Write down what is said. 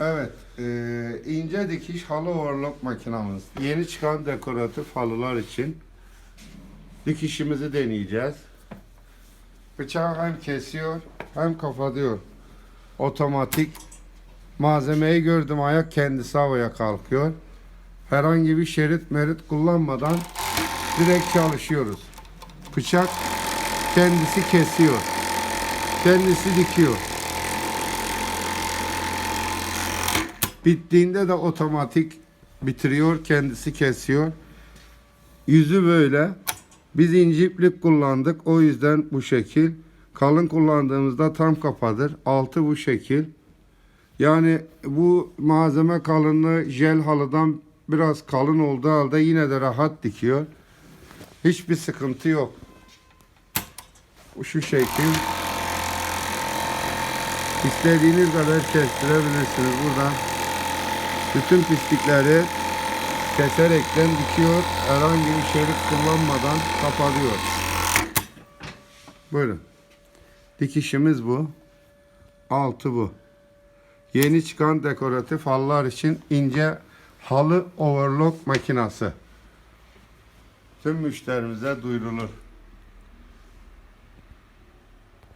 Evet, e, ince dikiş halı overlock makinamız. Yeni çıkan dekoratif halılar için dikişimizi deneyeceğiz. Bıçağı hem kesiyor hem kapatıyor. Otomatik. Malzemeyi gördüm ayak kendisi havaya kalkıyor. Herhangi bir şerit merit kullanmadan direkt çalışıyoruz. Bıçak kendisi kesiyor. Kendisi dikiyor. Bittiğinde de otomatik bitiriyor, kendisi kesiyor. Yüzü böyle. Biz inci iplik kullandık. O yüzden bu şekil. Kalın kullandığımızda tam kapadır. Altı bu şekil. Yani bu malzeme kalınlığı jel halıdan biraz kalın olduğu halde yine de rahat dikiyor. Hiçbir sıkıntı yok. Şu şekil. İstediğiniz kadar kestirebilirsiniz buradan. Bütün pislikleri keserekten dikiyor. Herhangi bir şerit kullanmadan kapatıyor. Buyurun. Dikişimiz bu. Altı bu. Yeni çıkan dekoratif halılar için ince halı overlock makinası. Tüm müşterimize duyurulur.